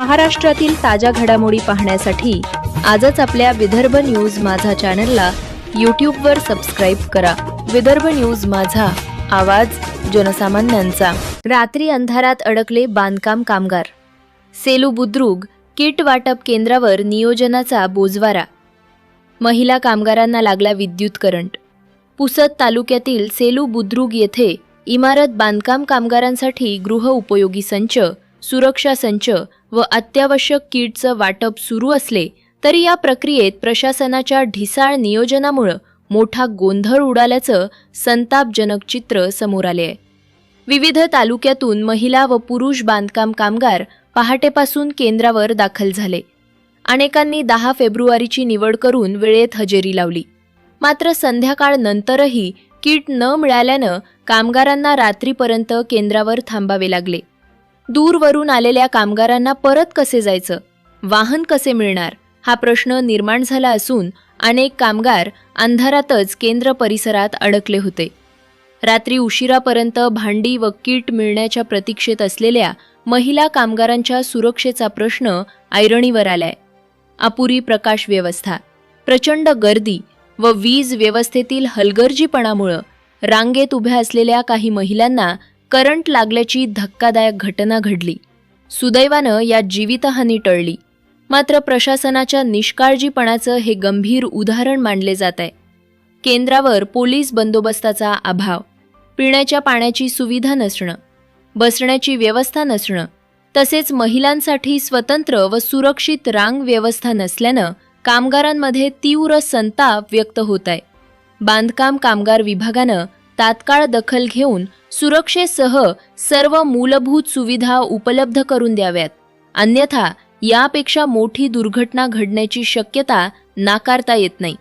महाराष्ट्रातील ताज्या घडामोडी पाहण्यासाठी आजच आपल्या विदर्भ न्यूज माझा चॅनलला यूट्यूबवर सबस्क्राईब करा. विदर्भ न्यूज माझा आवाज जनसामान्यांचा. रात्री अंधारात अडकले बांधकाम कामगार. सेलू बुद्रुक किट वाटप केंद्रावर नियोजनाचा बोजवारा. महिला कामगारांना लागला विद्युत करंट. पुसद तालुक्यातील सेलू बुद्रुक येथे इमारत बांधकाम कामगारांसाठी गृह उपयोगी संच सुरक्षा संच व अत्यावश्यक किटचं वाटप सुरू असले तरी या प्रक्रियेत प्रशासनाच्या ढिसाळ नियोजनामुळं मोठा गोंधळ उडाल्याचं संतापजनक चित्र समोर आले आहे. विविध तालुक्यातून महिला व पुरुष बांधकाम कामगार पहाटेपासून केंद्रावर दाखल झाले. अनेकांनी दहा फेब्रुवारीची निवड करून वेळेत हजेरी लावली. मात्र संध्याकाळ नंतरही किट न मिळाल्यानं कामगारांना रात्रीपर्यंत केंद्रावर थांबावे लागले. दूरवरून आलेल्या कामगारांना परत कसे जायचं? वाहन कसे मिळणार? हा प्रश्न निर्माण झाला असून अनेक कामगार अंधारातच केंद्र परिसरात अडकले होते. रात्री उशिरापर्यंत भांडी व किट मिळण्याच्या प्रतीक्षेत असलेल्या महिला कामगारांच्या सुरक्षेचा प्रश्न ऐरणीवर आलाय. अपुरी प्रकाश व्यवस्था प्रचंड गर्दी व वीज व्यवस्थेतील हलगर्जीपणामुळं रांगेत उभ्या असलेल्या काही महिलांना करंट लागल्याची धक्कादायक घटना घडली. सुदैवानं यात जीवितहानी टळली. मात्र प्रशासनाच्या निष्काळजीपणाचं हे गंभीर उदाहरण मानले जात आहे केंद्रावर पोलीस बंदोबस्ताचा अभाव पिण्याच्या पाण्याची सुविधा नसणं बसण्याची व्यवस्था नसणं तसेच महिलांसाठी स्वतंत्र व सुरक्षित रांग व्यवस्था नसल्यानं कामगारांमध्ये तीव्र संताप व्यक्त होत आहे बांधकाम कामगार विभागानं तात्काळ दखल घेऊन सुरक्षेसह सर्व मूलभूत सुविधा उपलब्ध करून द्याव्यात. अन्यथा यापेक्षा मोठी दुर्घटना घडण्याची शक्यता नाकारता येत नाही.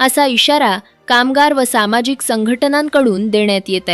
असा इशारा कामगार व सामाजिक संघटनांकडून देण्यात येत आहे.